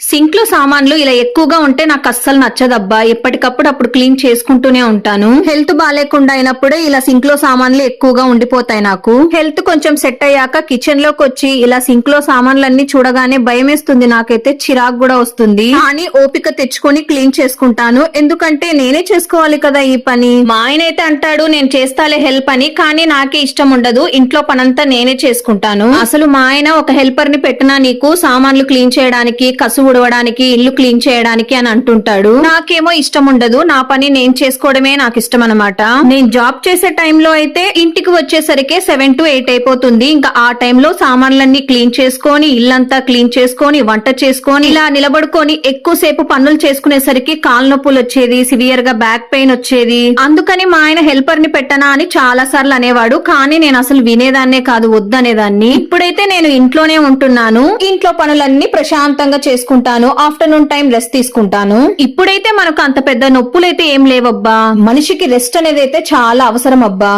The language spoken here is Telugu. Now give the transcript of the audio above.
సింక్లో సామాన్లు ఇలా ఎక్కువగా ఉంటే నాకు అస్సలు నచ్చదబ్బా. ఎప్పటికప్పుడు అప్పుడు క్లీన్ చేసుకుంటూనే ఉంటాను. హెల్త్ బాగాలేకుండా అయినప్పుడే ఇలా సింక్లో సామాన్లు ఎక్కువగా ఉండిపోతాయి నాకు. హెల్త్ కొంచెం సెట్ అయ్యాక కిచెన్లోకి వచ్చి ఇలా సింక్లో సామాన్లన్నీ చూడగానే భయమేస్తుంది నాకైతే చిరాకు కూడా వస్తుంది. కానీ ఓపిక తెచ్చుకొని క్లీన్ చేసుకుంటాను. ఎందుకంటే నేనే చేసుకోవాలి కదా ఈ పని. మా ఆయన అయితే అంటాడు నేను చేస్తాలే హెల్ప్ అని. కానీ నాకే ఇష్టం ఉండదు. ఇంట్లో పనంతా నేనే చేసుకుంటాను. అసలు మా ఆయన ఒక హెల్పర్ని పెట్టినా నీకు సామాన్లు క్లీన్ చేయడానికి కసు ఉడవడానికి ఇల్లు క్లీన్ చేయడానికి అని అంటుంటాడు. నాకేమో ఇష్టం ఉండదు నా పని నేను చేసుకోవడమే నాకు ఇష్టం అనమాట నేను జాబ్ చేసే టైంలో అయితే ఇంటికి వచ్చేసరికి సెవెన్ టు ఎయిట్ అయిపోతుంది. ఇంకా ఆ టైంలో సామాన్లన్నీ క్లీన్ చేసుకొని ఇల్లంతా క్లీన్ చేసుకొని వంట చేసుకొని ఇలా నిలబడుకొని ఎక్కువసేపు పనులు చేసుకునేసరికి కాలు నొప్పులు వచ్చేది సివియర్గా బ్యాక్ పెయిన్ వచ్చేది. అందుకని మా ఆయన హెల్పర్ని పెట్టనా అని చాలా సార్లు అనేవాడు. కానీ నేను అసలు వినేదాన్నే కాదు వద్దనేదాన్ని. ఇప్పుడైతే నేను ఇంట్లోనే ఉంటున్నాను. ఇంట్లో పనులన్నీ ప్రశాంతంగా చేసుకుంటాను ఆఫ్టర్నూన్ టైం రెస్ట్ తీసుకుంటాను. ఇప్పుడైతే మనకు అంత పెద్ద నొప్పులైతే ఏం లేవబ్బా. మనిషికి రెస్ట్ అనేది అయితే చాలా అవసరం అబ్బా.